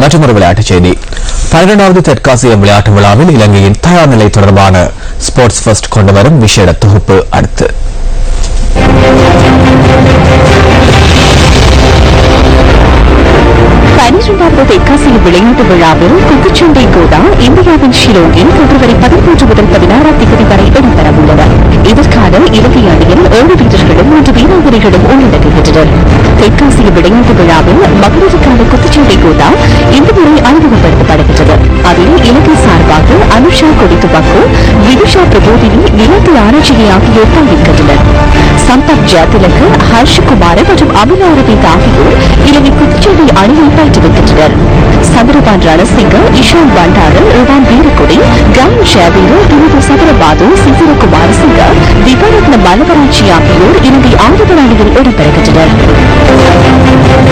மற்றொரு விளையாட்டுச் செய்தி. பன்னிரண்டாவது தெற்காசிய விளையாட்டு விழாவில் இலங்கையின் தயார் நிலை தொடர்பான ஸ்போர்ட்ஸ் ஃபர்ஸ்ட் கொண்டுவரும் விசேட தொகுப்பு அடுத்து. பனிரெண்டாவது தெற்காசிய விளையாட்டு விழாவில் குத்துச்சண்டை கோதா இந்தியாவின் ஷிலோங்கில் பிப்ரவரி பதிமூன்று முதல் பதினாறாம் தேதி வரை இடம்பெறவுள்ளது. இதற்கான இலங்கை அணியில் ஏழு வீரர்களும் மூன்று வீராங்கனைகளும் உள்ளடங்குகின்றனர். தெற்காசிய விளையாட்டு விழாவில் மகளிருக்கான குத்துச்சண்டை கோதா இந்த முறை அறிமுகப்படுத்தப்படுகின்றது அதில் இலங்கை சார்பாக அனுஷா கொடித்துபாக்கு விதுஷா பிரபோதினி நிலத்து ஆராய்ச்சியை ஆகியோர் பங்கேற்கின்றனர். சம்பத் ஜாத்திலக்கு ஹர்ஷ்குமார் மற்றும் அமிலா அரவிந்த் ஆகியோர் இலங்கை குத்துச்சண்டை அணியை பயிற்றுவிக்கின்றனர் சந்திரபான் ரணசிங்க இஷான் பண்டாரு ரிவான் வீரக்குடி கயான் ஷேவீரு துணிவு சந்திரபாது சிசிரகுமார் சிங்க திவாரத்ன மலவராட்சி ஆகியோர் இலங்கை ஆண்டுகள் அணியில் இடம்பெறுகின்றனர். Thank you.